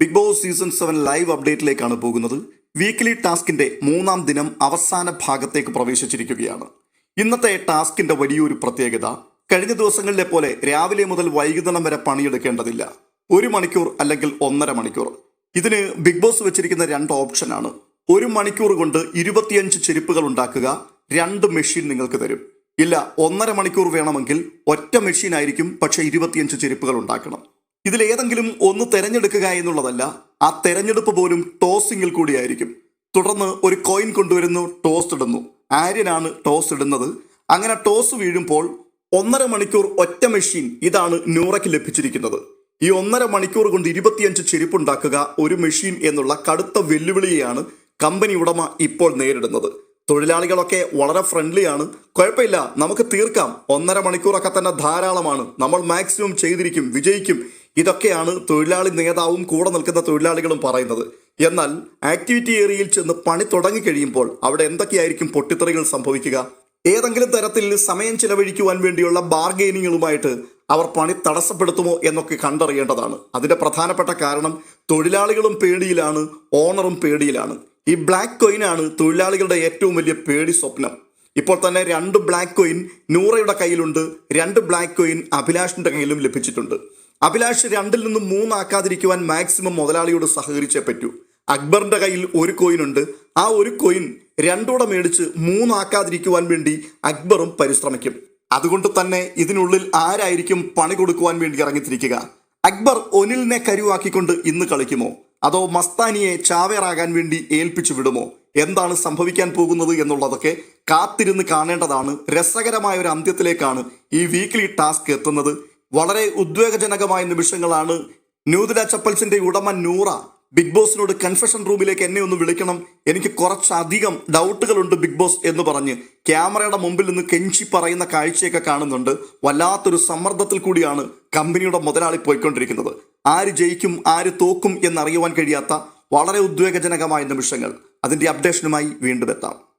Big boss season seven live അപ്ഡേറ്റിലേക്കാണ് പോകുന്നത്. Weekly ടാസ്കിന്റെ മൂന്നാം ദിനം അവസാന ഭാഗത്തേക്ക് പ്രവേശിച്ചിരിക്കുകയാണ്. ഇന്നത്തെ ടാസ്കിന്റെ വലിയൊരു പ്രത്യേകത കഴിഞ്ഞ ദിവസങ്ങളിലെ പോലെ രാവിലെ മുതൽ വൈകുന്നേരം വരെ പണിയെടുക്കേണ്ടതില്ല. ഒരു മണിക്കൂർ അല്ലെങ്കിൽ ഒന്നര മണിക്കൂർ. ഇതിന് ബിഗ് ബോസ് വെച്ചിരിക്കുന്ന രണ്ട് ഓപ്ഷനാണ് ഒരു മണിക്കൂർ കൊണ്ട് ഇരുപത്തിയഞ്ച് ചെരുപ്പുകൾ ഉണ്ടാക്കുക രണ്ട് മെഷീൻ നിങ്ങൾക്ക് തരും. ഇല്ല ഒന്നര മണിക്കൂർ വേണമെങ്കിൽ ഒറ്റ മെഷീൻ ആയിരിക്കും പക്ഷേ ഇരുപത്തിയഞ്ച് ചെരുപ്പുകൾ ഉണ്ടാക്കണം. ഇതിലേതെങ്കിലും ഒന്ന് തെരഞ്ഞെടുക്കുക എന്നുള്ളതല്ല ആ തെരഞ്ഞെടുപ്പ് പോലും ടോസിങ്ങിൽ കൂടിയായിരിക്കും. തുടർന്ന് ഒരു കോയിൻ കൊണ്ടുവരുന്നു ടോസ് ഇടുന്നു. ആര്യനാണ് ടോസ് ഇടുന്നത്. അങ്ങനെ ടോസ് വീഴുമ്പോൾ ഒന്നര മണിക്കൂർ ഒറ്റ മെഷീൻ ഇതാണ് നൂറയ്ക്ക് ലഭിച്ചിരിക്കുന്നത്. ഈ ഒന്നര മണിക്കൂർ കൊണ്ട് ഇരുപത്തിയഞ്ച് ചെരുപ്പുണ്ടാക്കുക ഒരു മെഷീൻ എന്നുള്ള കടുത്ത വെല്ലുവിളിയാണ് കമ്പനി ഉടമ ഇപ്പോൾ നേരിടുന്നത്. തൊഴിലാളികളൊക്കെ വളരെ ഫ്രണ്ട്ലിയാണ് കുഴപ്പമില്ല നമുക്ക് തീർക്കാം. ഒന്നര മണിക്കൂറൊക്കെ തന്നെ ധാരാളമാണ്. നമ്മൾ മാക്സിമം ചെയ്തിരിക്കും വിജയിക്കും. ഇതൊക്കെയാണ് തൊഴിലാളി നേതാവും കൂടെ നിൽക്കുന്ന തൊഴിലാളികളും പറയുന്നത്. എന്നാൽ ആക്ടിവിറ്റി ഏരിയയിൽ ചെന്ന് പണി തുടങ്ങിക്കഴിയുമ്പോൾ അവിടെ എന്തൊക്കെയായിരിക്കും പൊട്ടിത്തെറികൾ സംഭവിക്കുക? ഏതെങ്കിലും തരത്തിൽ സമയം ചിലവഴിക്കുവാൻ വേണ്ടിയുള്ള ബാർഗെയിനിങ്ങുകളുമായിട്ട് അവർ പണി തടസ്സപ്പെടുത്തുമോ എന്നൊക്കെ കണ്ടറിയേണ്ടതാണ്. അതിന്റെ പ്രധാനപ്പെട്ട കാരണം തൊഴിലാളികളും പേടിയിലാണ് ഓണറും പേടിയിലാണ്. ഈ ബ്ലാക്ക് കോയിനാണ് തൊഴിലാളികളുടെ ഏറ്റവും വലിയ പേടി സ്വപ്നം. ഇപ്പോൾ തന്നെ രണ്ട് ബ്ലാക്ക് കോയിൻ നൂറയുടെ കയ്യിലുണ്ട് രണ്ട് ബ്ലാക്ക് കോയിൻ അഭിലാഷിന്റെ കയ്യിലും ലഭിച്ചിട്ടുണ്ട്. അഭിലാഷ് രണ്ടിൽ നിന്നും മൂന്നാക്കാതിരിക്കുവാൻ മാക്സിമം മുതലാളിയോട് സഹകരിച്ചേ പറ്റൂ. അക്ബറിന്റെ കയ്യിൽ ഒരു കോയിൻ ഉണ്ട്. ആ ഒരു കോയിൻ രണ്ടൂടെ മേടിച്ച് മൂന്നാക്കാതിരിക്കുവാൻ വേണ്ടി അക്ബറും പരിശ്രമിക്കും. അതുകൊണ്ട് തന്നെ ഇതിനുള്ളിൽ ആരായിരിക്കും പണി കൊടുക്കുവാൻ വേണ്ടി ഇറങ്ങിത്തിരിക്കുക? അക്ബർ ഒനിലിനെ കരുവാക്കിക്കൊണ്ട് ഇന്ന് കളിക്കുമോ? അതോ മസ്താനിയെ ചാവേറാകാൻ വേണ്ടി ഏൽപ്പിച്ചു വിടുമോ? എന്താണ് സംഭവിക്കാൻ പോകുന്നത് എന്നുള്ളതൊക്കെ കാത്തിരുന്ന് കാണേണ്ടതാണ് രസകരമായ ഒരു അന്ത്യത്തിലേക്കാണ് ഈ വീക്ക്ലി ടാസ്ക് എത്തുന്നത്. വളരെ ഉദ്വേഗജനകമായ നിമിഷങ്ങളാണ് ന്യൂദില ചപ്പൽസിന്റെ ഉടമ നൂറ ബിഗ് ബോസിനോട് കൺഫെഷൻ റൂമിലേക്ക് എന്നെ ഒന്ന് വിളിക്കണം. എനിക്ക് കുറച്ചധികം ഡൗട്ടുകളുണ്ട് ബിഗ് ബോസ് എന്ന് പറഞ്ഞ്. ക്യാമറയുടെ മുമ്പിൽ നിന്ന് കെഞ്ചി പറയുന്ന കാഴ്ചയൊക്കെ കാണുന്നുണ്ട്. വല്ലാത്തൊരു സമ്മർദ്ദത്തിൽ കൂടിയാണ് കമ്പനിയുടെ മുതലാളി പോയിക്കൊണ്ടിരിക്കുന്നത്. ആര് ജയിക്കും ആര് തോക്കും എന്നറിയുവാൻ കഴിയാത്ത വളരെ ഉദ്വേഗജനകമായ നിമിഷങ്ങൾ. അതിന്റെ അപ്ഡേഷനുമായി വീണ്ടും എത്താം.